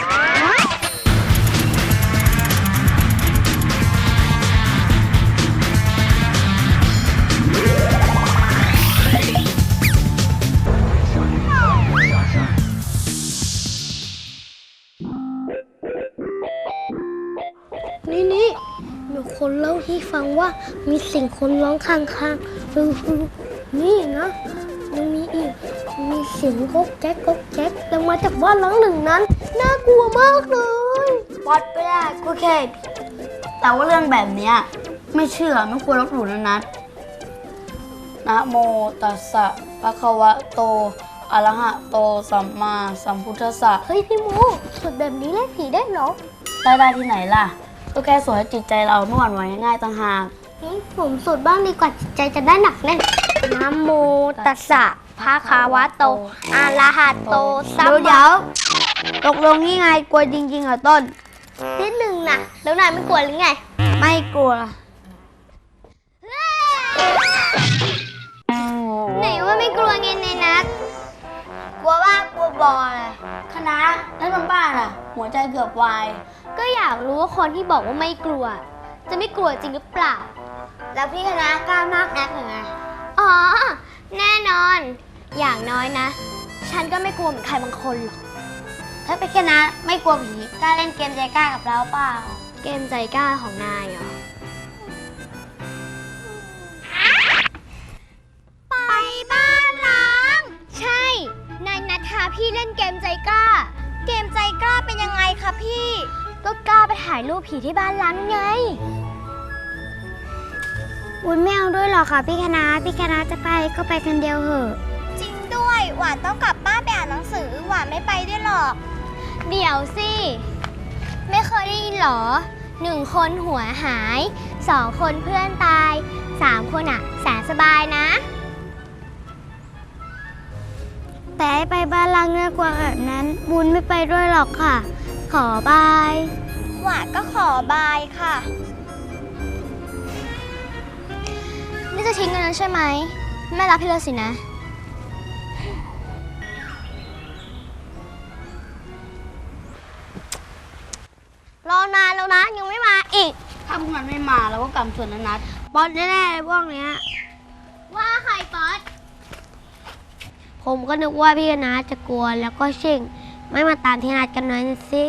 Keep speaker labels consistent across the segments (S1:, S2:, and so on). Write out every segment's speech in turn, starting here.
S1: นี่นี่มีคนเล่าให้ฟังว่ามีเสียงคนร้องข้างๆดูดูนี่นะยังมีอีก มีเสียงก๊กแก๊กก๊กแก๊กดังมาจากบ้านหลังหนึ่งนั้น น่ากลัวมากเลย
S2: วัดไม่ได้ก็แค่แต่ว่าเรื่องแบบเนี้ยไม่เชื่อไม่ควรลบหลู่นะนัทนะโมตัสสะภะคะวะโตอะระหะโตสัมมาสัมพุทธัสสะ
S1: เฮ้ยพี่โมสวดแบบนี้เล่นผีได้เหรอ
S2: ได้ได้ที่ไหนล่ะ ก็แค่สวยให้จิตใจเราไม่หวั่นไหวง่ายๆต่างหาก
S1: งั้นผมสวดบ้างดีกว่าจิตใจจะได้หนักแน่นนะโมตัสสะภะคะวะโตอะระหะโตสัม
S2: เดี๋ยว
S1: มา
S2: เดี๋ยว ตกลงนี่ไงกลัวจริงๆเหรอต้น
S1: นิดหนึ่งนะแล้วนายไม่กลัวหรือไง
S2: ไม่กลัว
S1: ไหนว่าไม่กลัวไงในนัด
S2: กลัวว่ากลัวบอลคณะนั่นมันบ้านอะ หัวใจเกือบวาย
S1: ก็อยากรู้ว่าคนที่บอกว่าไม่กลัว จะไม่กลัวจริงหรือเปล่า
S2: แล้วพี่คณะกล้ามากนักหรือไง
S1: อ๋อ แน่นอน อย่างน้อยนะ ฉันก็ไม่กลัวเหมือนใครบางคนหรอก
S2: ถ้าเป็นคณะไม่กลัวผีกล้าเล่นเกมใจกล้ากับเราเปล่า
S1: เกมใจกล้าของนายเหรอ ไปบ้านล้าง ใช่ นายนัทพาพี่เล่นเกมใจกล้า เกมใจกล้าเป็นยังไงคะพี่ ก็กล้าไปถ่ายรูปผีที่บ้านล้างไง
S2: วุ้นไม่เอาด้วยหรอคะพี่คณะพี่คณะจะไปก็ไปคนเดียวเหอะ
S3: จริงด้วย หวานต้องกลับบ้านไปอ่านหนังสือ หวานไม่ไปด้วยหรอก
S1: เดี๋ยวสิ ไม่เคยได้ยินเหรอหนึ่งคนหัวหายสองคนเพื่อนตายสามคนอะแสนสบายนะ
S2: แต่ให้ไปบ้านลังน่ากลัวแบบนั้น บุญไม่ไปด้วยหรอกค่ะ ขอบาย
S3: หวานก็ขอบายค่ะ
S1: นี่จะทิ้งกันแล้วใช่ไหม แม่รับพี่แล้วสินะ รอนานแล้วนะยังไม่มาอีก
S2: ถ้าพวกมันไม่มาเราก็กำชวนนะนัดบอลแน่ๆเลยพวกเนี้ย
S1: ว่าใครป๊อตผมก็นึกว่าพี่นาจะกลัวแล้วก็ชิ่งไม่มาตามที่นัดกันหน่อยสิ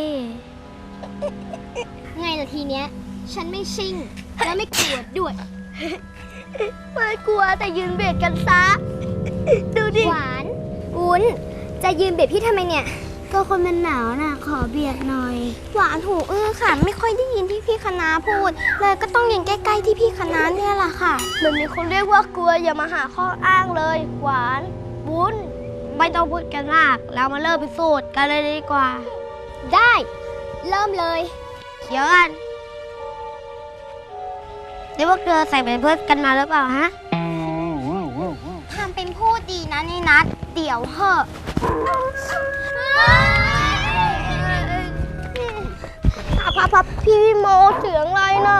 S1: ไงล่ะทีเนี้ย ฉันไม่ชิ่งและไม่กลัวด้วย ไม่กลัวแต่ยืนเบียดกันซะ ดูดิ หวานวุ้น จะยืนเบียดพี่ทำไมเนี่ย
S2: ก็คนมันหนาวน่ะ ขอเบียดหน่อย
S3: หวานหูอื้อค่ะ ไม่ค่อยได้ยินที่พี่คณะพูด เลยก็ต้องยืนใกล้ๆที่พี่คณะเนี่ยแหละค่ะ
S1: แบบนี้คนเรียกว่ากลัวอย่ามาหาข้ออ้างเลย หวานวุ้น
S2: ไม่ต้องพูดกันมากเรามาเริ่มพิสูจน์กันเลยดีกว่า
S1: ได้ เริ่มเลย
S2: เดี๋ยวกันนี่พวกเธอใส่เป็นเพื่อนกันมาหรือเปล่าฮะ
S3: ทำเป็นพูดดีนะนี่นัดเดี๋ยวเหอะ
S1: พับพับพี่โมเสียงอะไรนะ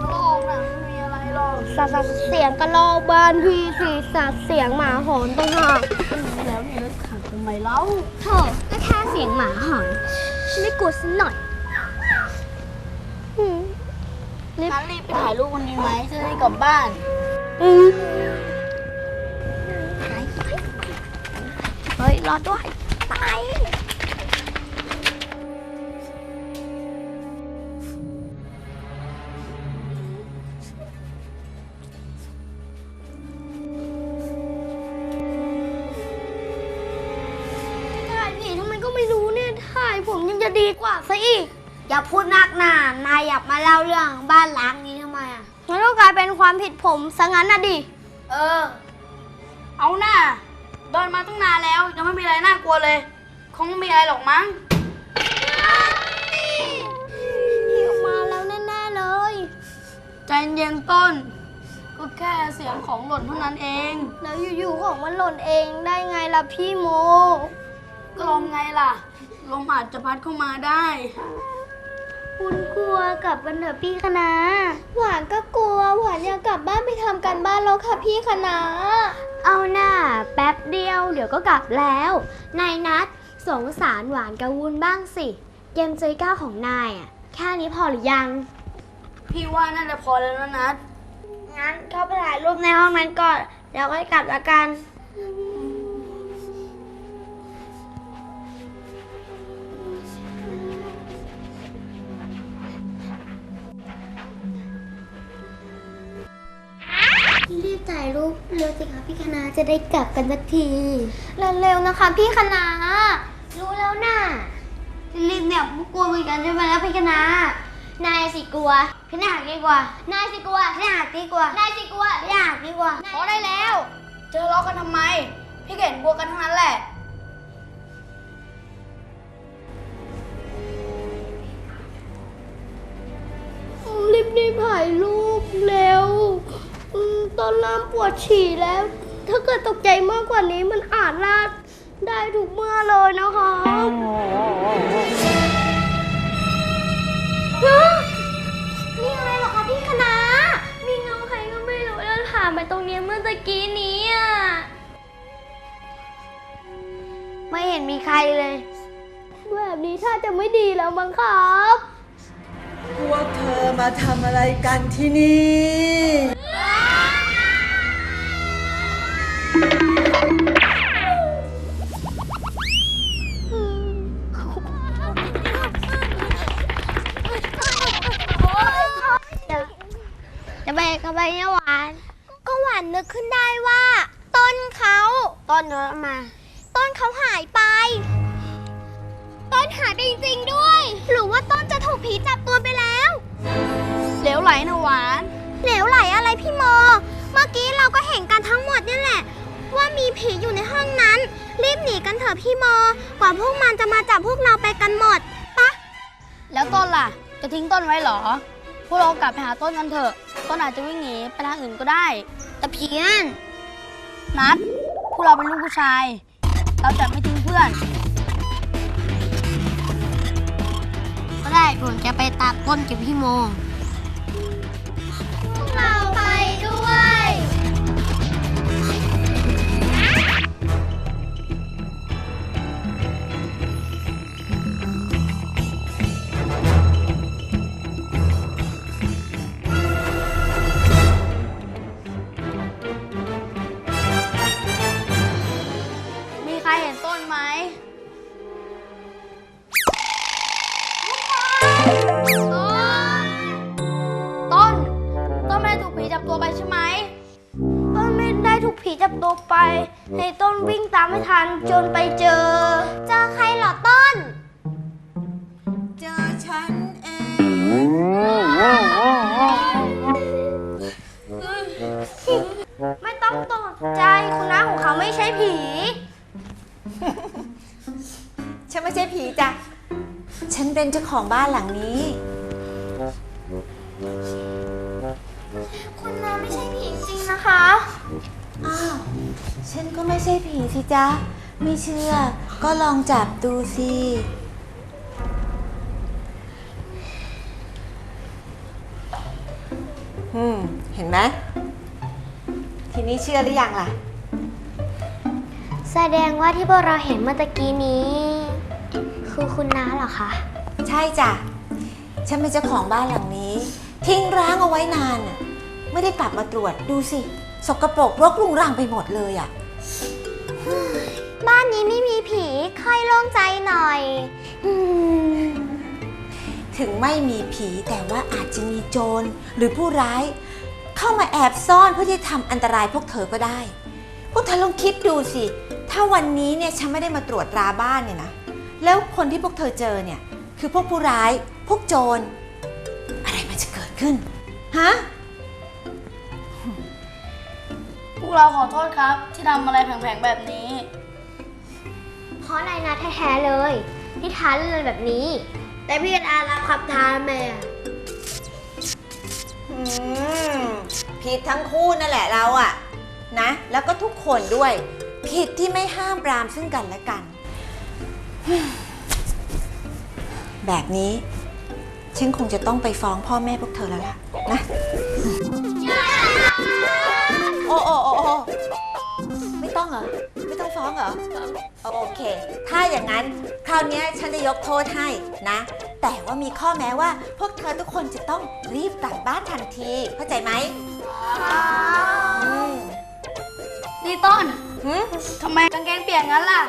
S2: โลกน่ะไม่มีอะไรหรอก
S1: สะสเสียงกระรอกบ้านพี่สีสัตว์เสียงหมาหอนต่างหาก
S2: แล้วนี่รถขังทำไมเล่า
S1: โถก็แค่เสียงหมาหอนไม่กลัวสักหน่อยอืม
S2: งั้นรีบไปถ่ายรูปวันนี้ไหมจะได้กลับบ้าน
S1: เฮ้ยรอด้วย ตาย ถ่ายผีทำไมก็ไม่รู้เนี่ย ถ่ายผมยังจะดีกว่าซะอีก
S2: อย่าพูดนักหนานายอยากมาเล่าเรื่องบ้านล้างนี้ทำไมอะ
S1: งั้นก็กลายเป็นความผิดผมซะงั้นนะดิ
S2: เออ เอาหน้า เดินมาตั้งนานแล้วยังไม่มีอะไรน่ากลัวเลย คงไม่มีอะไรหรอกมั้ง
S1: พี่ออกมาแล้วแน่ๆเลย
S2: ใจเย็นต้น ก็แค่เสียงของหล่นเท่านั้นเอง
S1: แล้วอยู่ๆของมันหล่นเองได้ไงล่ะพี่โม
S2: ก็ลมไงล่ะ ลมอาจจะพัดเข้ามาได้
S1: คุณกลัวกลับกันเถอะพี่คณะหวานก็กลัว หวานอยากกลับบ้านไปทำการบ้านแล้วค่ะพี่คณะเอาหน้าแป๊บเดียว เดี๋ยวก็กลับแล้วนายนัดสงสารหวานกับวุ้นบ้างสิ
S3: เกมเจยก้าของนายอะแค่นี้พอหรือยัง
S2: พี่ว่าน่าจะพอแล้วนะนัดงั้นเข้าไปถ่ายรูปในห้องนั้นก่อนเดี๋ยวค่อยกลับละกัน
S1: รีบถ่ายรูปเร็วสิคะพี่คณะจะได้กลับกันสักที
S3: เร็วๆนะคะ พี่คณะรู้แล้วน่ะ
S2: รีบเนี่ยพวกกลัวเหมือนกันใช่ไหมล่ะพี่คณะ
S3: นายสิกลัว
S2: พี่นาดีกว่านา
S3: ยสิกลัว
S2: พี่นาดีกว่านา
S3: ยสิกลัว
S2: พี่นาดีกว่าพอได้แล้ว เจอทะเลาะกันทำไม พี่เก่งกลัวกันทั้งนั้นแหละ
S1: รีบรีบถ่ายรูปเร็ว อืมตอนน้ำปวดฉี่แล้ว ถ้าเกิดตกใจมากกว่านี้มันอาจลาดได้ทุกเมื่อเลยนะคะ
S3: นี่อะไรเหรอคะพี่คณะมีเงาใครก็ไม่รู้เดินผ่านไปตรงเนี้ยเมื่อตะกี้นี้อะ
S2: ไม่เห็นมีใครเลย
S1: แบบนี้ถ้าจะไม่ดีแล้วมั้งครับ
S4: พวกเธอมาทำอะไรกันที่นี่
S3: จะไปกระไปเนี่ยหวาน ก็หวานนึกขึ้นได้ว่า ต้นเขา
S2: ต้นเนื้อมา
S3: ต้นเขาหายไป ต้นหายไปจริงๆด้วย หรือว่าต้นจะถูกผีจับตัวไปแล้ว
S2: เหลวไหลนะหวาน
S3: เหลวไหลอะไรพี่โม เมื่อกี้เราก็เห็นกันทั้งหมดนี่แหละ ว่ามีผีอยู่ในห้องนั้น รีบหนีกันเถอะพี่โม กว่าพวกมันจะมาจับพวกเราไปกันหมดปะ
S2: แล้วต้นล่ะ จะทิ้งต้นไว้เหรอพ วกเรากลับไปหาต้นกันเถอะ ต้นอาจจะวิ่งหนีไปทางอื่นก็ได้ แต่ผีนั่นนัด พวกเราเป็นลูกผู้ชาย เราจะไม่ทิ้งเพื่อน ก็ได้ผมจะไปตามต้นกับพี่โม
S3: พวกเราไป
S2: ถูกผีจับตัวไปให้ต้นวิ่งตามไม่ทันจนไปเจอ
S3: เจอใครเหรอต้น
S4: เจอฉันเอง
S2: ไม่ต้องตกใจคุณน้าของเขาไม่ใช่ผี
S4: ฉันไม่ใช่ผีจ้ะ ฉันเป็นเจ้าของบ้านหลังนี้
S3: คุณน้าไม่ใช่ผีจริงนะคะ
S4: อ้าวฉันก็ไม่ใช่ผีสิจ๊ะ ไม่เชื่อ ก็ลองจับดูสิ อืม เห็นไหม ทีนี้เชื่อหรือยังล่ะ
S3: แสดงว่าที่พวกเราเห็นเมื่อตะกี้นี้ คือคุณน้าเหรอคะ
S4: ใช่จ้ะ ฉันเป็นเจ้าของบ้านหลังนี้ ทิ้งร้างเอาไว้นานน่ะไม่ได้กลับมาตรวจดูสิ สกปรกรกรุงรังไปหมดเลยอะ
S3: บ้านนี้ไม่มีผีค่อยโล่งใจหน่อยอืม
S4: ถึงไม่มีผีแต่ว่าอาจจะมีโจรหรือผู้ร้าย เข้ามาแอบซ่อนเพื่อที่จะทำอันตรายพวกเธอก็ได้ พวกเธอลองคิดดูสิ ถ้าวันนี้เนี่ยฉันไม่ได้มาตรวจราบ้านเนี่ยนะ แล้วคนที่พวกเธอเจอเนี่ย คือพวกผู้ร้าย พวกโจร อะไรมันจะเกิดขึ้น ฮะ
S2: กเราขอโทษครับ ที่ทำอะไรแผลงๆแบบนี้
S3: เพราะนายนาแท้ๆเลยที่ท้าเรื่องแบบนี้
S2: แต่พี่อารับขับทานแม่
S4: อืมผิดทั้งคู่นั่นแหละเราอะนะ แล้วก็ทุกคนด้วย ผิดที่ไม่ห้ามปรามซึ่งกันและกัน แบบนี้ ฉันคงจะต้องไปฟ้องพ่อแม่พวกเธอแล้วล่ะนะโอ้โอ้โอ้โอ้ไม่ต้องเหรอ ไม่ต้องฟ้องเหรอ โอเค ถ้าอย่างนั้นคราวนี้ฉันจะยกโทษให้นะ แต่ว่ามีข้อแม้ว่า พวกเธอทุกคนจะต้องรีบกลับบ้านทันที เข้าใจไหม
S2: นี่ต้นทำไมกางเกงเปียกงั้นล่ะ